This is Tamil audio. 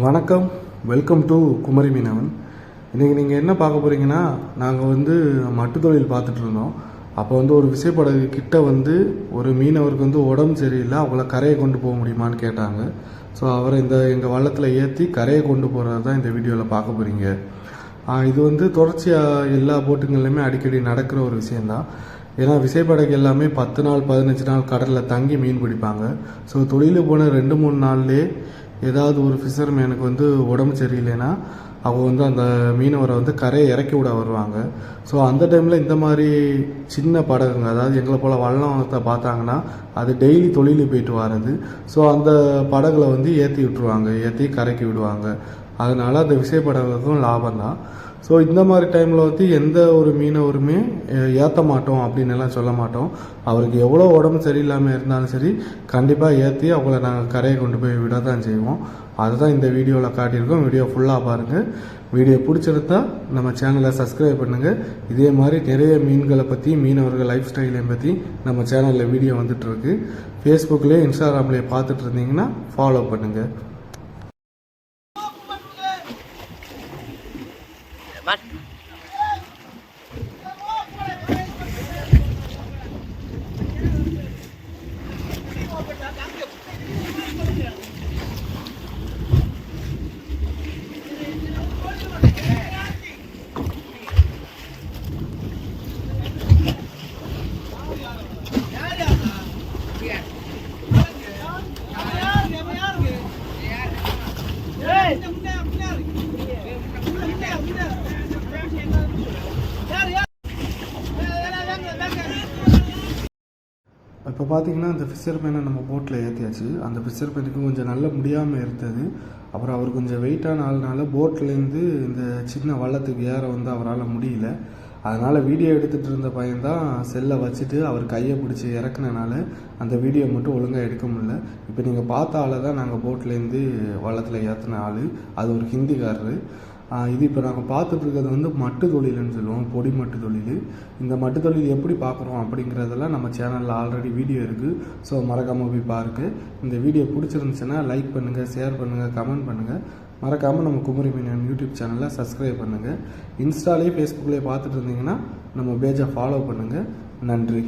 வணக்கம். வெல்கம் டு குமரி மீனவன். இன்றைக்கி நீங்கள் என்ன பார்க்க போகிறீங்கன்னா நாங்கள் வந்து மட்டு தொழில் பார்த்துட்டு இருந்தோம் அப்போ வந்து ஒரு விசைப்படகு கிட்ட வந்து ஒரு மீனவருக்கு வந்து உடம்பு சரியில்லை அவங்கள கரையை கொண்டு போக முடியுமான்னு கேட்டாங்க. ஸோ அவரை இந்த எங்கள் வள்ளத்தில் ஏற்றி கரையை கொண்டு போகிறது தான் இந்த வீடியோவில் பார்க்க போகிறீங்க இது வந்து தொடர்ச்சியாக எல்லா போட்டுங்கள்லையுமே அடிக்கடி நடக்கிற ஒரு விஷயந்தான் ஏன்னா விசைப்படகு எல்லாமே பத்து நாள் பதினஞ்சு நாள் கடலில் தங்கி மீன் பிடிப்பாங்க. ஸோ தொழில் போன ரெண்டு மூணு நாள்லேயே ஏதாவது ஒரு ஃபிஷர்மேனுக்கு வந்து உடம்பு சரியில்லைன்னா அவங்க வந்து அந்த மீனவரை வந்து கரையை இறக்கி விட வருவாங்க. ஸோ அந்த டைமில் இந்த மாதிரி சின்ன படகுங்க அதாவது எங்களை போல் வள்ளத்தை பார்த்தாங்கன்னா அது டெய்லி தொழில் போயிட்டு வர்றது. ஸோ அந்த படகுல வந்து ஏற்றி விட்டுருவாங்க ஏற்றி கரைக்கி விடுவாங்க. அதனால் அந்த விசைப்படகுக்கும் லாபம் தான் ஸோ இந்த மாதிரி டைமில் வந்து எந்த ஒரு மீனவருமே ஏற்ற மாட்டோம் அப்படின்னு எல்லாம் சொல்ல மாட்டோம். அவருக்கு எவ்வளோ உடம்பு சரியில்லாமல் இருந்தாலும் சரி கண்டிப்பாக ஏற்றி அவங்கள நாங்கள் கரையை கொண்டு போய் விட தான் செய்வோம். அதுதான் இந்த வீடியோவில் காட்டியிருக்கோம். வீடியோ ஃபுல்லாக பாருங்கள் வீடியோ பிடிச்சிருந்தா நம்ம சேனலை சப்ஸ்கிரைப் பண்ணுங்கள் இதே மாதிரி நிறைய மீன்களை பற்றி மீனவர்கள் லைஃப் ஸ்டைலையும் பற்றி நம்ம சேனலில் வீடியோ வந்துட்டுருக்கு ஃபேஸ்புக்லேயே இன்ஸ்டாகிராம்லேயே பார்த்துட்டு இருந்தீங்கன்னா ஃபாலோ பண்ணுங்கள் bắt இப்போ பார்த்தீங்கன்னா அந்த ஃபிஷர்மேனை நம்ம போட்டில் ஏற்றியாச்சு அந்த ஃபிஷர்மேனுக்கு கொஞ்சம் நல்ல முடியாமல் இருந்தது அப்புறம் அவர் கொஞ்சம் வெயிட்டான ஆள்னால போட்லேருந்து இந்த சின்ன வள்ளத்துக்கு ஏற வந்து அவரால் முடியல. அதனால் வீடியோ எடுத்துகிட்டு இருந்த பையன்தான் செல்லை வச்சுட்டு அவர் கையை பிடிச்சி இறக்குனனால அந்த வீடியோ மட்டும் ஒழுங்காக எடுக்க முடில இப்போ நீங்கள் பார்த்த ஆளை தான் நாங்கள் போட்லேருந்து வள்ளத்தில் ஏற்றின ஆள். அது ஒரு ஹிந்திக்காரரு. இது இப்போ நாங்கள் பார்த்துட்ருக்கிறது வந்து மட்டு தொழில்னு சொல்லுவோம். பொடி மட்டு தொழில். இந்த மட்டு தொழில் எப்படி பார்க்குறோம் அப்படிங்கிறதெல்லாம் நம்ம சேனலில் ஆல்ரெடி வீடியோ இருக்குது ஸோ மறக்காமல் போய் பாருக்கு இந்த வீடியோ பிடிச்சிருந்துச்சுன்னா லைக் பண்ணுங்கள் ஷேர் பண்ணுங்கள் கமெண்ட் பண்ணுங்கள் மறக்காமல் நம்ம குமரி மீனன் யூடியூப் சேனலை சப்ஸ்கிரைப் பண்ணுங்கள் இன்ஸ்டாலேயே ஃபேஸ்புக்லேயே பார்த்துட்டு இருந்தீங்கன்னா நம்ம பேஜை ஃபாலோ பண்ணுங்கள் நன்றி.